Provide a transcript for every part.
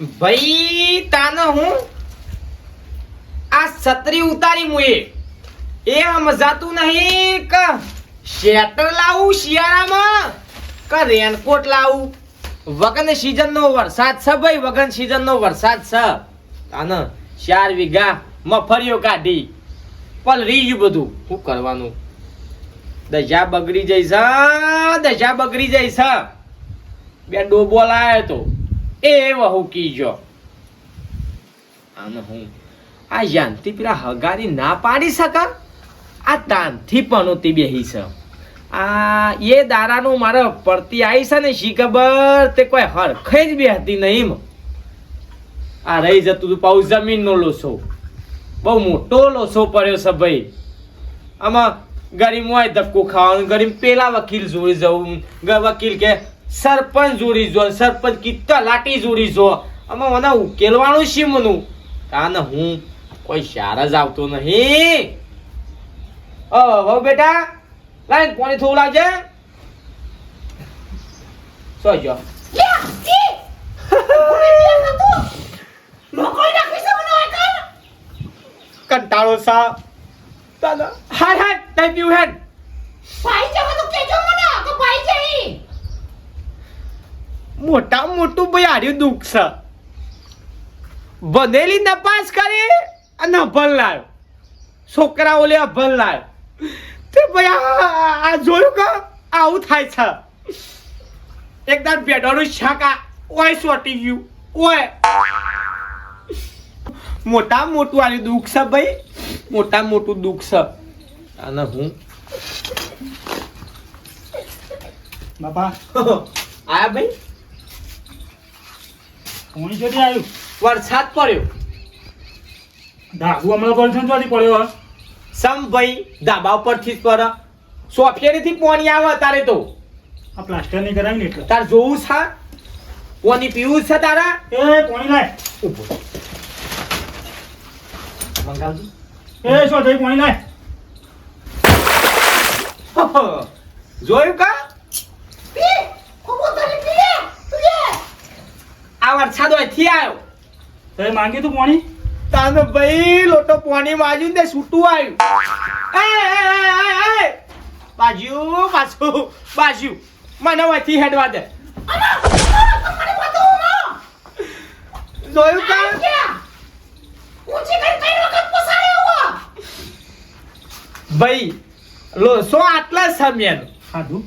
ભાઈ, તાનો હું આ છત્રી ઉતારી મુએ. એ સમજાતું નહીં કે શેટર લાવું શિયાળામાં કે રેનકોટ લાવું? વગન સીઝનનો વરસાદ છે ભાઈ, વગન સીઝનનો વરસાદ છે. તાને ચાર વીઘા મફળીઓ કાઢી પલરી ગયું બધું. શું કરવાનું? દજા બગડી જઈ છે દશા બગડી જઈ છે બે ડોબો લાયો તો. એ વહુ કીજો. આને હું આ યાંતિ પેલા હગારી ના પાડી શકા? આ તાનથી પનોતી બેહી છે. આ એ દારાનું મારે પડતી આવી છે ને, શી ખબર? તે કોઈ હરખે જ બેહતી નહીં આ રહી જતું તું પાઉ જમીનનો લોસો. બહુ મોટો લોસો પડ્યો છે ભાઈ. આમાં ગરીબ હોય ધક્કો ખાવાનું ગરીબ પેલા વકીલ જોઈ જવું વકીલ કે સરપંચ જોડી જો સરપંચ કી લાટી જોડી જો. આમાં મને ઉકેલવાનું છે મનું. કાન હું કોઈ શાર જ આવતો નહીં. ઓ હો બેટા લાઈન પાણી થોડું લાગે? સો જો. કંટાળો સા. હાય હાય તઈ પીવું હેડ મોટા મોટું ભાઈ હાર્યું દુઃખ છે. બનેલી નપાસ કરી અને અભલ લાવ્યો છોકરાઓ લે અભલ લાવ્યો તે ભાઈ આ- આ- આ જોયું કે આવું થાય છે. એકદમ બેડોનું શાકા ઓય સોટી ગયું. ઓય. મોટા મોટું આલ્યું દુઃખ છે ભાઈ. મોટા મોટું દુઃખ છે. અને હું બાપા. આયા ભાઈ? કોણી ચોથી આવ્યું વરસાદ પડ્યો. ધાગુ હમણાં વરસાદ ચોથી પડ્યો? સમ ભાઈ ધાબા ઉપરથી જ પર સોફિયારીથી પોણી આવે તારે તો. આ પ્લાસ્ટર નહીં કરાવી ને એટલે. તાર જોવું છે? પોણી પીવું છે તારા? એ પોણી લાય. ઊભો. મંગાવજો એ શું થઈ કોણી લાય. જોયું કા? આ વરસાદ અહીંથી આવ્યો તે માંગ્યું તું પોણી? તાનો ભાઈ લોટો પોણી માજ્યું ને છૂટું આવ્યું. એ, એ, એ. બાજુ પાછું બાજુ મને અહીંથી હેડવા દે. જોયું કા? ભાઈ લોસો આટલા સમયનો. ખાધું?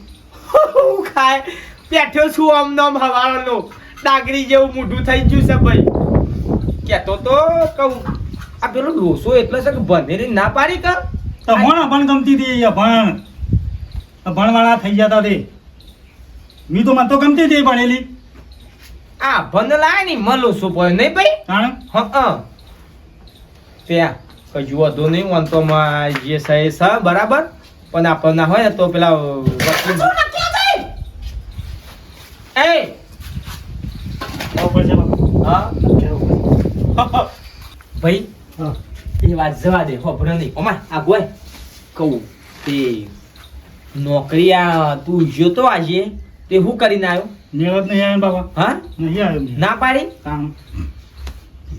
હું ખાય. બેઠો છું આમ નામ હવારનો ડાગરી જેવું મોઢું થઈ ગયું છે ભાઈ. કેતો તો કહું આ પેલો ડોસો એટલે છે કે ભનેરી ના પાડી કર. તો ભણ અભણ ગમતી હતી અભણ અભણવાળા થઈ જતા તે મી તો મને તો ગમતી હતી ભણેલી. આ ભન લાયની મલો લોસો પડ્યો નહીં ભાઈ? કારણ હા ત્યાં કજુ વધુ નહીં વંતોમાં જે છે સ બરાબર? પણ આપણને હોય ને તો પેલા વકીલ એ ખબર છે હા? ભાઈ હા. એ વાત જવા દે હોભળો નહીં. ઓમાં આ ગોય કહું તે નોકરી આ તું જોતો આજે તે હું કરીને આવ્યો? નેવત નહીં આવ્યો બાબા બાપા. હા? નહીં આવ્યો ના. પાડી? કામ.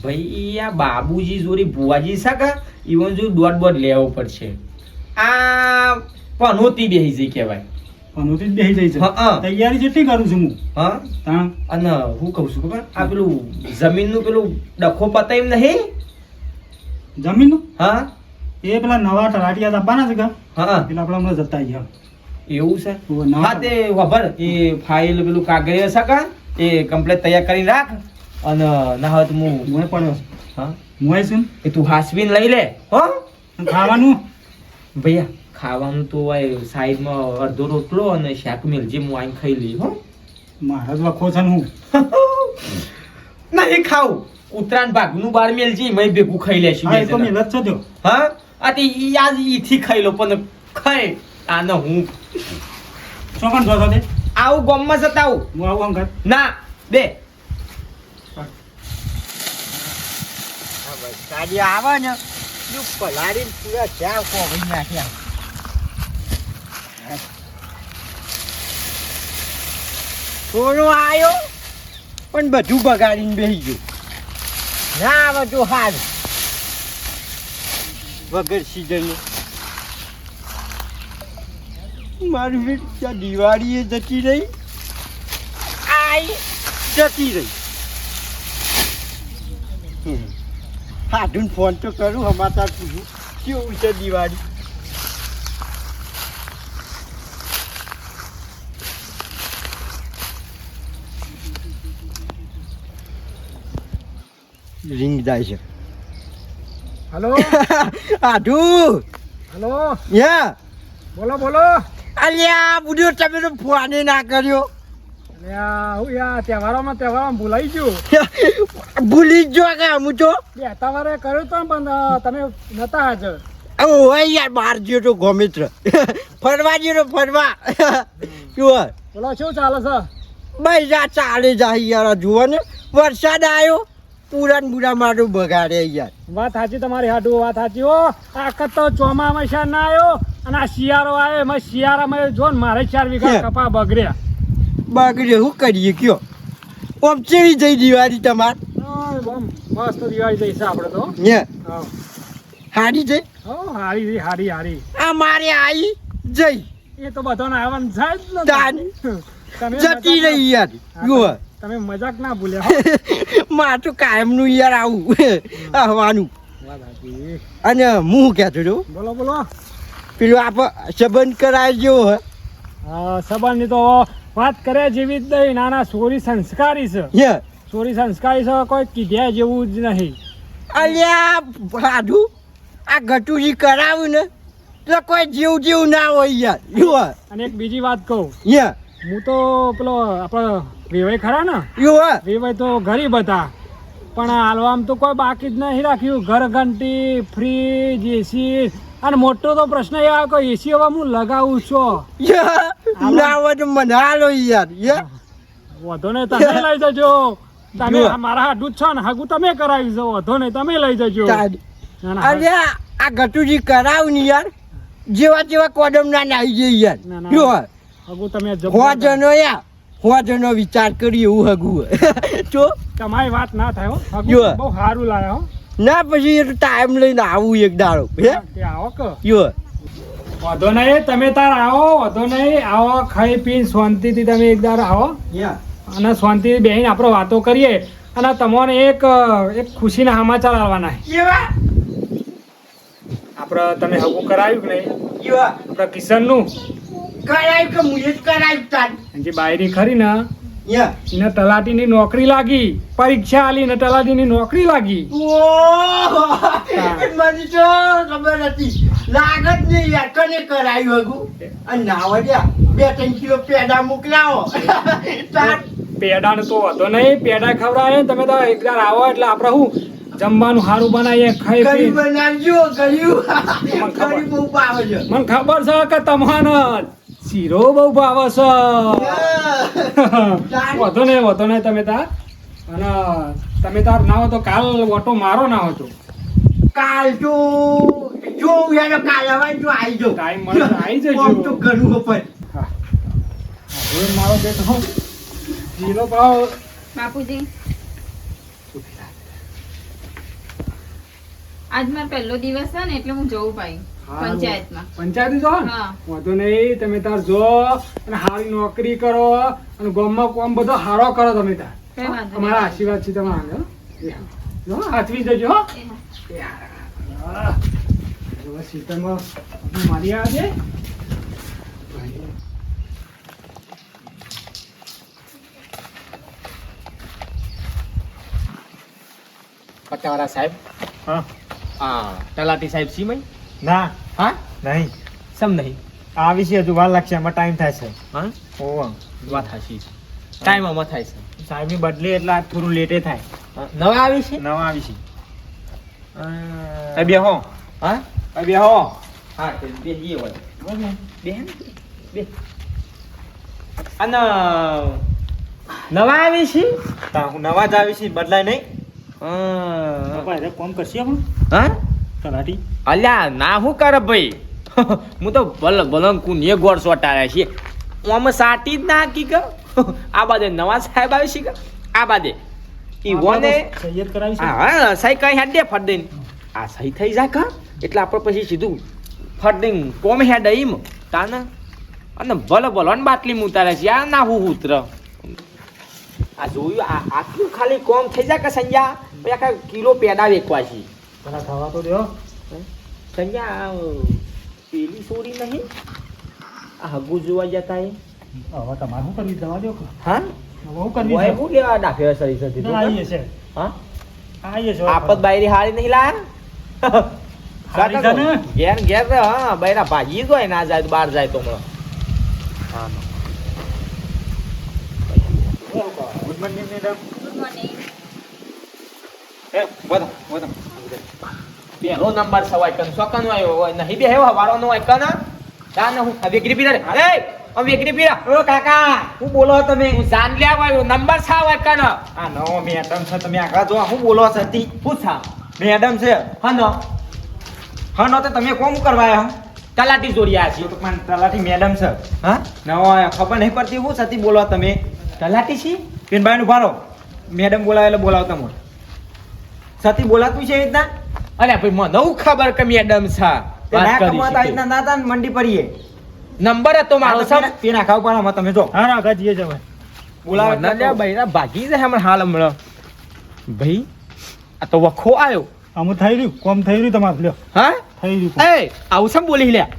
ભાઈ આ બાબુજી જોરી ભુવાજી સાકા ઈવન જો દોઢ દોઢ લેવો પડશે. આ પનોતી બેહી જઈ કહેવાય. પણ જ બેસી જાય છે. તૈયારી જેટલી કરું છું હું. હા? તાણ. અને હું કહું છું ખબર? આ પેલું જમીનનું પેલું ડખો પતાય નહીં? જમીનનું? હા? એ પેલા નવા ટરાટિયા આપવાના છે કે? હા એટલે આપણે હમણાં જતા ગયા એવું છે? હા તે ખબર એ ફાઇલ પેલું કાગળ હશે કા? એ કમ્પ્લીટ તૈયાર કરી રાખ અને ના હોય તો હું મોય પડ્યો હા? મોય છે એ તું હાસવીને લઈ લે હો. ખાવાનું? ભૈયા. ખાવાનું તો હોય સાઈડમાં અડધો રોટલો અને શાક મેલજે હું આઈને ખાઈ લઈ હો. મારા જ વખો છે હું. ના એ ખાવ ઉત્તરાયણ ભાગનું બાર મેલજી મેં ભેગું ખાઈ લેશું હા એ તો બે મેલ જણા. જ છે જો હા? આ તે ઈ આજ ઈથી ખાઈ લો પણ ખાય. આને હું. ચોકન જો દે આવું ગોમમાં જતા આવું. હું આવું અંગત ના બે. ગાડી આવે ને પલાળીને પૂરા ચા કોવી નાખ્યા સોનો આવ્યો પણ બધું બગાડીને બેસી ગયું. ના આવે તો હાર વગર સીઝન મારી બેટ ત્યાં દિવાળી જતી રહી. આઈ. જતી રહી. હાડુન ફોન તો કરું સમાચાર પૂછું કેવું છે દિવાળી? રિંગ જાય છે હલો આધુ હલો યા બોલો બોલો અલ્યા બુડ્યો તમે તો ફોન ના કર્યો તહેવારોમાં તહેવારોમાં ભૂલાઈ ગયું ભૂલી જ જો કે હું તો તહેવારે કર્યું તો પણ તમે નતા હાજર ઓય યાર બહાર ગયો તો ગોમિત્ર ફરવા ગયો તો ફરવા શું બોલો શું ચાલે છે બૈરા ચાલે જાય યાર જુઓ ને વરસાદ આવ્યો પૂરા પૂરા મારું બગાડે યાર. વાત સાચી તમારી હાડું વાત સાચી હો. આખત તો ચોમામાં ના આવ્યો અને આ શિયાળો આવ્યો એમાં શિયાળામાં જો ને મારે ચાર વીઘા કપા બગડ્યા. બગડે શું કરીએ કયો? ઓમ ચેવી જઈ દિવાળી તમાર? મસ્ત દિવાળી જઈશ આપણે તો. હા. હારી જઈ? હો હારી જઈ હારી હારી. આ મારે આવી જઈ. એ તો બધાને આવવાનું થાય જ ને. જતી રહી યાર તમે મજાક ના ભૂલ્યા મારું કાયમનું યાર આવું. આવવાનું. અને હું કહેતો છું બોલો બોલો. પેલું આપ સંબંધ કરાવજો સંબંધની તો વાત કરે જેવી જ નહીં. નાના સોરી સંસ્કારી છે. સોરી સંસ્કારી છે કોઈ કીધ્યા જેવું જ નહીં. અલ્યા સાધુ આ ગટુજી કરાવું ને તો કોઈ જેવું જેવું ના હોય યાર. અને એક બીજી વાત કહું. હું તો પેલો આપણો વેવાઈ ખરા ને? યુવા વેવાઈ તો ગરીબ હતા. પણ હાલવામાં તો કોઈ બાકી જ નહીં રાખ્યું. ઘર ઘંટી ફ્રીજ એસી અને મોટો તો પ્રશ્ન એ આવે કે એસી હવે હું લગાવું છું? ના હોય તો મને હાલો યાર વધો ને તમે લઈ જજો. તમે મારા હાડું જ છો ને હાગું તમે કરાવી છો વધો ને તમે લઈ જજો. અલ્યા આ ગટુજી કરાવ ને યાર. જેવા જેવા કોડમ ના નાઈ જઈ યાર. જો હાગું તમે જવા જનો યાર. હો જનો વિચાર કરી એવું હગું જો. તમારી વાત ના થાય હો. હાગું બહુ સારું લાયા હો. ના પછી એ ટાઈમ લઈને આવું એક દાડો હે? આવો કે. જો. વધો નહીં તમે તાર આવો વધો નહીં. આવો ખાઈ પીને શાંતિથી તમે એક દાડો આવો. અને શાંતિથી બેહીને આપણે વાતો કરીએ. અને તમને એક એક ખુશીના સમાચાર આવવાના છે. આપણે તમે હગું કરાવ્યું કે નહીં? આપણે કિશનનું. કરાયું કે મુએ જ કરાયું તાન. જે બાયરી ખરી ને? નોકરી લાગી. પરીક્ષા આલી ને તલાટીની નોકરી લાગી. મને તો ખબર હતી. લાગત નહીં યાર કને કરાયું હગું? અને ના વધ્યા બે ત્રણ કિલો પેડા મોકલાવો. પેડાને તો હતો નહીં પેડા ખવડાવે તમે તો એકવાર આવો એટલે આપણે શું જમવાનું સારું બનાવીએ ખાઈ પી બનાવજો છે. મને ખબર છે કે તમને શીરો બહુ ભાવે છે. વધો નહીં વધો નહીં તમે તાર. અને તમે તાર ના હો તો કાલ ઓટો મારો ના હતો કાલ તો જો યાર કાલ હવે જો આવી જો. ટાઈમ મળે આવી જજો. તો ઘણું પણ. હવે મારો બેટો શીરો ભાવ. બાપુજી. આજ મારો પહેલો દિવસ છે ને એટલે હું જવું પાઈ પંચાયતમાં. પંચાયત જો વાંધો નહીં તમે તાર જો અને સારી નોકરી કરો અને ગામમાં કોમ બધો સારો કરો તમે તાર. અમારા આશીર્વાદ છે તમારા. જો હાથવી જજો સીતામાં મારી આવે પટાવાળા સાહેબ? હા. હા તલાટી સાહેબ સી મય? ના. હા? નહીં. સમ નહીં? આ વિશે હજુ વાર લાગશે એમાં ટાઈમ થાય છે. હા? ઓવા વાત છે. ટાઈમ આમાં થાય છે. સાહેબની બદલી એટલે આ થોડું લેટે થાય. નવા આવી છે? નવા આવી છે. અબે હો. હા? અબે હો. હા બે જે હોય બે? બે. અને નવા આવી છે? તા હું નવા જ આવી છે બદલાય નહીં. હા કોમ કરશે પણ હા? તલાટી અલ્યા ના હું કરે ભાઈ? હું તો ભલ ભલંકુ ને ગોળ સોટાડ્યા છીએ. ઓમ સાટી જ ના કી? આ બાજે નવા સાહેબ આવી છે આ આ ઈ વોને સૈયદ કરાવી છે. હા સહી કઈ હેડ દે ફટ દઈને. આ સહી થઈ જાય કા? એટલે આપણે પછી સીધું ફટ દઈને કોમ હેડ ઈમ તાને? અને ભલે ભલો ને બાટલી માં ઉતારે છે. આ ના હું ઉતર. આ જોયું આ આટલું ખાલી કોમ થઈ જાય કે સંજ્યા પછી આખા કિલો પેડા વેકવા છે. પેલા થવા તો દો સંજ્યા પેલી સોરી નહીં? આ હગુ જોવા જતા એ. હવે તમારે શું કરવી? જવા દો હા? હું કરવી? હું લેવા ડાફે સરી સરી ના, આવીએ છે. હા? આવીએ છે આપત બાયરી હારી નહીં લાયા હારી છે ઘેર ઘેર હા બૈરા ભાજી જ હોય ના જાય તો બહાર જાય તો હમણાં. હા good morning madam good morning એ વધો વધો. પહેલો નંબર સવાય કન સોકન હોય હોય નહીં બે હેવા વાળો નો હોય કન? તા ને હું વેગરી પીરા અરે આ વેગરી પીરા ઓ કાકા હું બોલો તમે હું જાન લે આવ્યો નંબર સા હોય કન? આ નો મેડમ છે તમે આગળ જો હું બોલો છે તી. પૂછા મેડમ છે. હનો. હા નો તો તમે કોમ કરવા આવ્યા? તલાટી જોડી આ છે તો પણ તલાટી મેડમ છે. હા? નવો. ખબર નહીં પડતી હું સતી બોલો તમે. તલાટી છી? પેનભાઈ નું ભારો મેડમ બોલાવે એટલે બોલાવતા મને સતી બોલાતું છે એ રીતના? અરે ભાઈ મને હું ખબર કે મેડમ છે. વાત કરી કમાતા રીતના ના તા ને મંડી પડીએ. નંબર હતો મારો સર તે નાખા ખાવ આમાં તમે જો. હા ના જઈએ છે ભાઈ બોલાવે મને લ્યા બૈરા ભાગી જાય હમણાં હાલ હમણાં. ભાઈ આ તો વખો આવ્યો આમ થઈ રહ્યું? કોમ થઈ રહ્યું તમારે? લ્યો. હા? થઈ રહ્યું. એ આવું સમ બોલી લ્યા?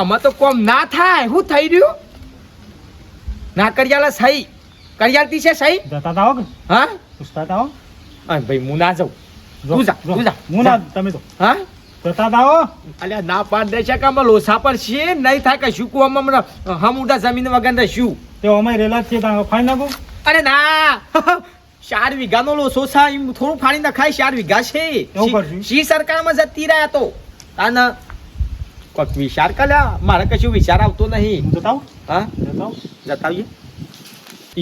આમાં તો કોમ ના થાય. શું થઈ રહ્યું? ના કરિયાલા સહી. કરિયાલતી છે સહી? જતા તાઓ કે? હા? પૂછતા તાઓ આવો ભાઈ હું ના જાઉં. તું જા, તું જા, હું ના તમે તો. હા? જતા તાઓ અલ્યા ના પાડ દે છે કે લોસા પર છે નહીં થાય કે શું હમણાં હમ ઉડા જમીન વગર શું? તે અમે રેલા છે તા ફાઈ નાખું. અરે ના! ચાર વીઘાનો લોસો છે એમ થોડું ફાડી નખાય ચાર વીઘા છે? શી સરકારમાં જતી રહ્યા તો? અને કોક વિચાર કર્યા? મારે કશું વિચાર આવતો નહીં. જતાવ હા? જતા આવું. જતાવીએ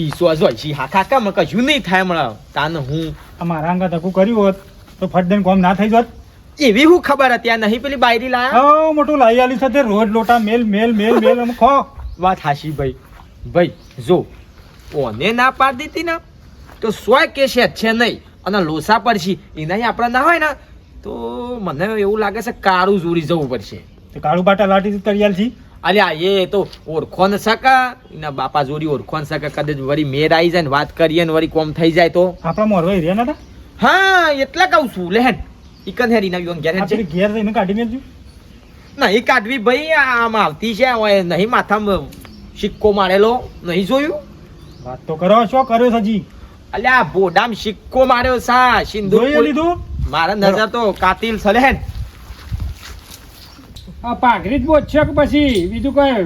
ઈ સો જોઈ છી હા કાકા મને કશું નહીં થાય હમણાં. તાને હું અમારા મારા અંગા ધક્કું કર્યું હોત તો ફટ દઈને કોમ ના થઈ જોત એવી હું ખબર હતી. આ નહીં પેલી બાયરી લાયા? હા મોટું લાઈ આલી સાથે રોજ લોટા મેલ મેલ મેલ મેલ આમ ખો વાત હાશી ભાઈ. ભાઈ જો ઓને ના પાડ દીધી ને તો સોય કેસે છે નહીં. અને લોસા પડશે. એના આપણે ના હોય ને તો મને એવું લાગે છે કાળું જોડી જવું પડશે. કાળું કાળુ બાટા લાટી તરિયાલ છી. અલ્યા એ તો ઓળખો ને સકા. એના બાપા જોડી ઓળખો ન સકા. કદાચ વળી મેર આવી જાય ને વાત કરીએ ને વળી કોમ થઈ જાય તો. આપણા મોરવાઈ રહ્યા નતા? હા એટલે કહું છું. લેહેન ઇકન હેરી ઓન ઘેર છે. ઘેર જઈને કાઢી મેલજો નહીં કાઢવી ભાઈ આમ આવતી છે. નહીં માથામાં સિક્કો મારેલો. નહીં જોયું? વાત તો કરો શું કર્યો સજી? અલ્યા બોડામ સિક્કો માર્યો સા. સિંધુ લીધું? મારા નજર તો કાતિલ છે. લેહેન આ પાઘરી જ છે કે પછી? બીજું કઈ?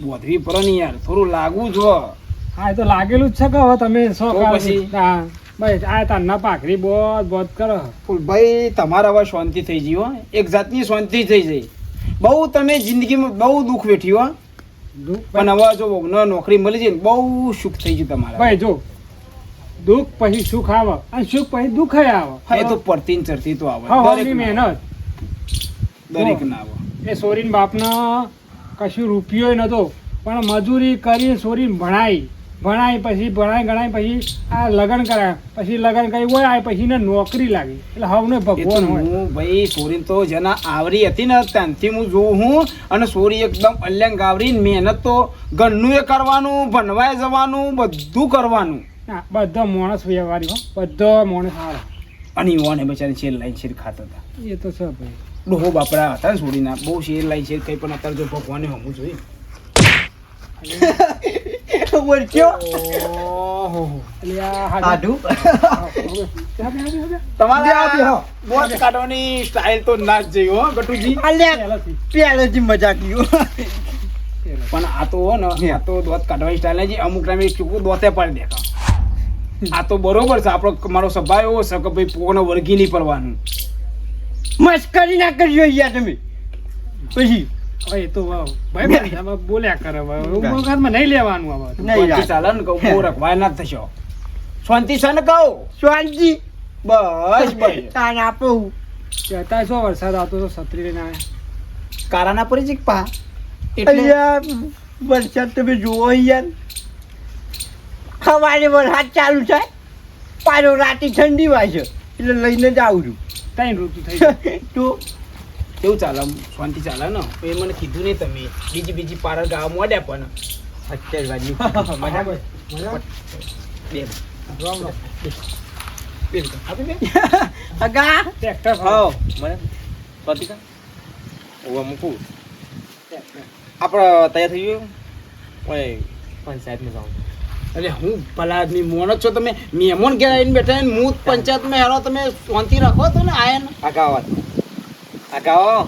બોધરી પર નહીં યાર થોડું લાગવું જો હા એ તો લાગેલું જ છે કે હવે તમે તો પછી? હા ભાઈ આ તારના પાઘરી બોધ બોધ કરો. ભાઈ તમારા હવે શાંતિ થઈ ગઈ હો. એક જાતની શાંતિ થઈ જઈ બહુ તમે જિંદગીમાં બહુ દુઃખ વેઠ્યું હો. દુઃખ પણ હવે જો નોકરી મળી જાય બહુ સુખ થઈ ગયું તમારે. ભાઈ જો દુઃખ પછી સુખ આવે અને સુખ પછી દુઃખ આવે. એ તો પડતી ચરતી તો આવે. મહેનત. દરેક ના એ સોરીન બાપના કશું રૂપિયો નતો પણ મજૂરી કરી સોરીન ભણાઈ. ભણાઈ પછી ભણાઈ ગણાય પછી આ લગ્ન કરાય. પછી લગ્ન કરી હોય આ પછી ને નોકરી લાગી. એટલે હવને ભગવાન હું ભાઈ સોરી તો જેના આવરી હતી ને ત્યાંથી હું જોઉં હું અને સોરી એકદમ અલ્યંગ આવરી મહેનત તો ઘરનું એ કરવાનું ભણવાય જવાનું બધું કરવાનું. બધા માણસ વ્યવહારી હો બધો માણસ. સારો અને યુવાને બચારી છેલ્લા લાઈન શેર ખાતા હતા. એ તો છે ભાઈ. ડોહો બાપરા હતા ને. છોડીના બહુ શેર લાઈ શેર કઈ પણ અત્યારે જો ભગવાને હમું જોયું બોલજો એટલે આ હાજર- આઢું? હા, હવે. હવે, હવે, હવે. તમારે બે આપી હો. બોટ કાઢવાની સ્ટાઇલ તો ના જઈ હો ગટુજી. અલ્યા પહેલાથી, પહેલેથી મજાક ગયું પહેલાથી. પણ આ તો હો ને આ તો દોત કાઢવાની સ્ટાઇલ નથી અમુક ટાઈમે ચૂકવું દોતે પાડી દેતા. આ તો બરોબર છે આપણો મારો સ્વભાવ એવો છે કે ભાઈ પોને વળગી નહીં પડવાનું. મસ્કરી ના કરજો યાર તમે. પછી હવે એ તો વાવ. ભાઈ ભાઈ, બોલ્યા કરે મગજમાં નહીં લેવાનું હવે નહીં ચાલે ને કહું ના થશો. શાંતિ છે ને કહું? શાંતિ. બસ બસ. તાન આપું શું વરસાદ આવતો તો છત્રી લઈને આવ્યા. કારાના પરિચિત પા. એટલે વરસાદ તમે જુઓ યાર સવારે વરસાદ ચાલુ થાય. પાછો રાતે ઠંડી વાય છે એટલે લઈને જ આવું છું. કઈ ઋતુ થઈ. તો કેવું ચાલે? શાંતિ ચાલે ને? એ મને કીધું નહીં તમે. બીજી બીજી પારા ગાવા મોડ્યા પણ. અત્યાર વાગ્યું. મજા બે બે અગા ટ્રેક્ટર હા મને. પતિકા ઓવા મૂકું. આપણે તૈયાર થઈ ગયું? ઓય પંચાયતમાં જાઉં. અરે હું ભલા આદમી મોણ જ છો. તમે મહેમાન ઘેર આવીને બેઠા ને હું પંચાયતમાં હેરો તમે શાંતિ રાખો તો ને આયન ને? આગા વાત આગા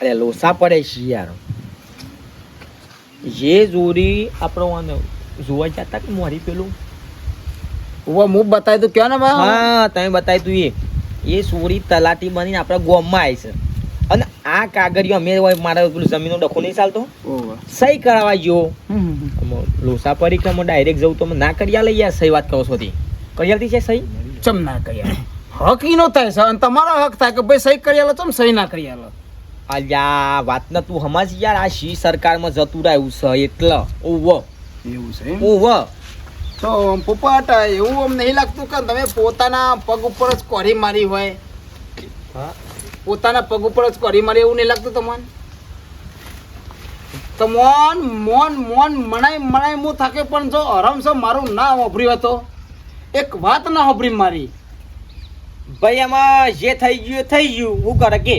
અરે લોસા પડે છે યાર. જે જોરી આપણો આને જોવા જતા કે મોરી પેલું? ઉવા હું બતાવી તું ક્યાં ને હા તમે બતાવી તું એ. એ સોરી તલાટી બનીને આપણા ગોમમાં આવી છે. આ કાગળિયો અમે હોય મારા પેલું જમીનનો ડખો નહીં ચાલતો. સહી કરાવવા ગયો. લોસા પરીક્ષામાં ડાયરેક્ટ જવું તો અમે ના કર્યા લઈ યાર સહી વાત કરો છો થી કર્યાલથી છે સહી? ચમ ના કર્યા? હક ઈ નો થાય છે અને તમારો હક થાય કે ભાઈ સહી કરી આલો ચમ સહી ના કરી આલો અલ્યા વાત ને તું હમાજ યાર આ શી સરકારમાં જતું રહ્યું છે એટલે. ઓવ એવું છે? ઓવ તો પોપટ એવું આમ નહીં લાગતું કે તમે પોતાના પગ ઉપર જ કોરી મારી હોય. હા. પોતાના પગ ઉપર જ કરી મારી એવું નહીં લાગતું તમને? તો મોન મોન મોન મનાય મનાય હું થાકે પણ જો હરમસર મારું ના વાપર્યું હતો એક વાત ના વાપરી મારી. ભાઈ આમાં જે થઈ ગયું એ થઈ ગયું. હું કરે કે?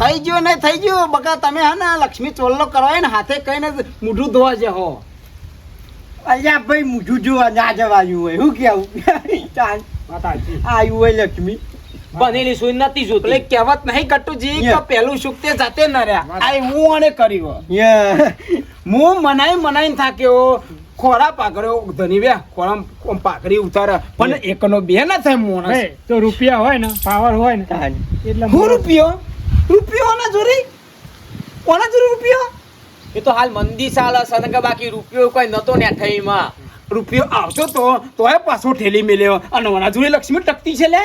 થઈ ગયું નહીં થઈ ગયું. બકા તમે હા ને લક્ષ્મી ચોલ્લો કરવા ને હાથે કહીને મૂઢું ધોવા જે હો. અલ્યા ભાઈ મૂઢું જોવા ના આવ્યું હોય. શું કેવું? આવ્યું હોય લક્ષ્મી. બનેલી સુઈ નથી એટલે કહેવત નહીં કટુજી કે. પહેલું સુખ તે જાતે ન રહ્યા. આ હું અને કર્યું હું મનાઈ મનાઈ થાક્યો ખોરા પાકડ્યો ધની વ્યા ખોરા પાકડી ઉતારે. પણ એકનો બે ના થાય મોણસ. તો રૂપિયા હોય ને પાવર હોય ને એટલે હું રૂપિયો? રૂપિયો ના જોરી કોના જોરી રૂપિયો? એ તો હાલ મંદી સાલ હશે બાકી રૂપિયો કોઈ નતો ને થઈમાં રૂપિયો આવતો તો તોય પાછો ઠેલી મેલ્યો. અને ઓના જોડી લક્ષ્મી ટકતી છે લે.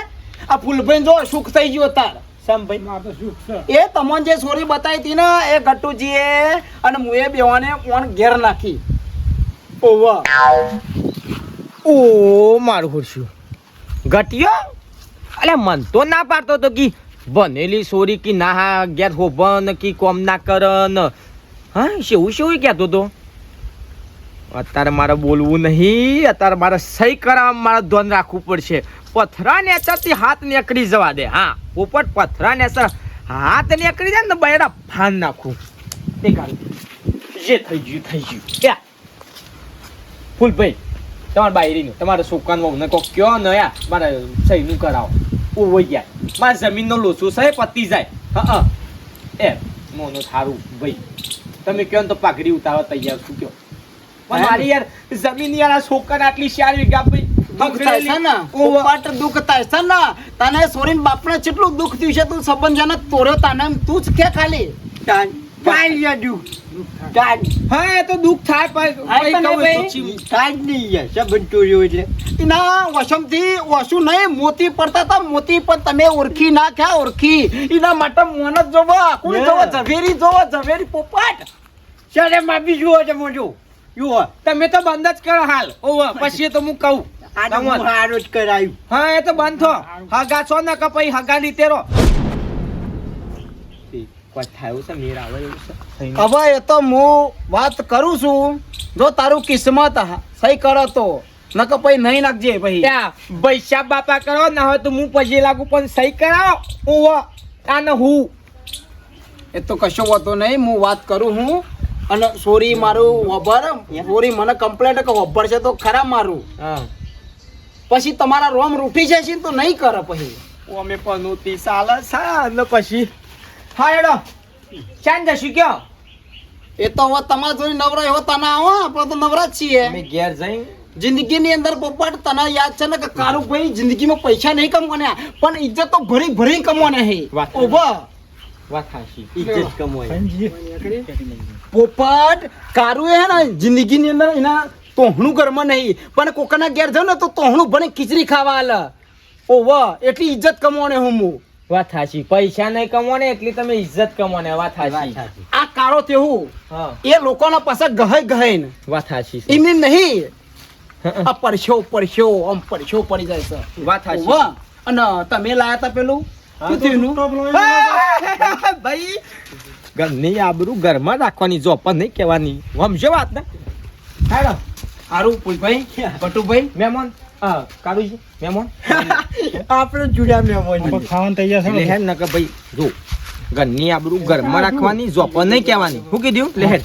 આ ફૂલભાઈ જો સુખ થઈ ગયો તાર એ તમને જે સોરી બતાવી હતી ને એ ગટ્ટુજીએ અને મુએ બેવાને ઓન ઘેર નાખી. ઓવા. ઓ મારું ખુરશું ઘટ્યો અલે મન તો ના પાડતો તો કી બનેલી સોરી કી ના હા ગેર હોભન કી કોમ ના કરન. હા શેવું શેવું કહેતો તો? અત્યારે મારે બોલવું નહીં અત્યારે મારે સહી કરવા મારે ધ્યાન રાખવું પડશે. પથરા નેચરથી હાથ નીકળી જવા દે. હા ઉપર પથરા નેચર હાથ નીકળી જાય ને બૈરા ફાન નાખું. તે જે થઈ ગયું થઈ ગયું. ક્યાં ફૂલભાઈ તમારા બાયરીનું તમારા છોકરાનું ને કહો કયો ને યા મારે સહીનું કરાવો. ઊભો જાય મારા જમીનનો લોચો છે પતી જાય. હા એ મોનો થારું ભાઈ. તમે કહો ને તો પાઘડી ઉતારવા તૈયાર છું કયો. પણ મારી યાર જમીન યાર આ છોકરા આટલી ચાર વીઘા ભાઈ દુઃખ થાય છે ને? ઓવા. દુઃખ થાય છે ને? તને સોરીન બાપને કેટલું દુઃખ થયું છે? તું સંબંધ તોર્યો તને તું જ કે ખાલી. ચાલ. કાંઈ હા તો દુઃખ થાય પણ હા, ભાઈ પણ કહું ભાઈ, તો ચીમ- કાંઈ જ નહીં યાર સંબંધ તોડ્યો એટલે? એના વશમથી વસું નહીં મોતી પડતા હતા મોતી પણ તમે ઓળખી ના ક્યાં ઓળખી. એના માટે મોન જ જોવો કોણ જોવો ઝવેરી જોવો ઝવેરી પોપાટ. ચાલે માફી જુઓ છે મોજો જુઓ તમે તો બંધ જ કરો હાલ. ઓવા પછી તો હું કહું. આ તો તમાર. હું હારો જ કરાયું. હા એ તો બંધ થો. હગા છો ને કપાઈ હગા લીતે રો કોઈ થયું છે મેર આવે એવું છે? હવે એ તો હું વાત કરું છું જો તારું કિસ્મત સહી કરો તો. નકર પછી નહીં નાખજે ભાઈ. પૈસા બાપા કરો ના હોય તો હું પછી લાગુ પણ સહી કરાવો. હું આને હું. એ તો કશો વાતો નહીં હું વાત કરું હું. અને સોરી મારું વભર સોરી મને કમ્પ્લેટ કે વભર છે તો ખરા મારું. હા. પછી તમારા રોમ રૂઠી જશે તો નહીં કરે પછી. અમે પનોતી સાલા સાલ પછી. હા એડો ચાંદ જશું કયો? એ તો હવે તમારા જોઈ નવરા એવો તને આવો આપણે તો નવરા જ છીએ. અમે ઘેર જઈ જિંદગીની અંદર પોપટ તને યાદ છે ને કે કારું ભાઈ જિંદગીમાં પૈસા નહીં કમવાના પણ ઇજ્જત તો ભરી ભરી કમવાના હે. કમાય પોપટ કારું હે ને જિંદગીની અંદર એના તોહણું ઘરમાં નહીં પણ કોકના ઘેર જાઉં ને તો તોહણું ભણે ખીચડી ખાવા આલે વાહ એટલી ઇજ્જત કમાવાને હું હું. વાત હાશી પૈસા નહીં કમવાને એટલી તમે ઇજ્જત કમવાને વાત હાશી આ કાળો તેવું. એ લોકોના પાસે ગહે ગહે ને વાત સાચી છે. નહીં. આ પરછો પરછો આમ પરછો પડી જાય છે. વાત સાચી વાહ અને તમે લાયા તા પેલું? ભાઈ. ઘરની આબરૂ ઘરમાં રાખવાની જોપ નહીં કહેવાની. સમજો વાત ને. હેડો. હારું પુલભાઈ પટુભાઈ મહેમાન હા કાળુજી મહેમાન. આપણે જુડ્યા મહેમાન. ખાવાનું તૈયાર છે ને? લેહેડ નકર ભાઈ જો ઘરની આબરૂ ઘરમાં રાખવાની જોપ નહીં કહેવાની. શું કીધું? લેહેડ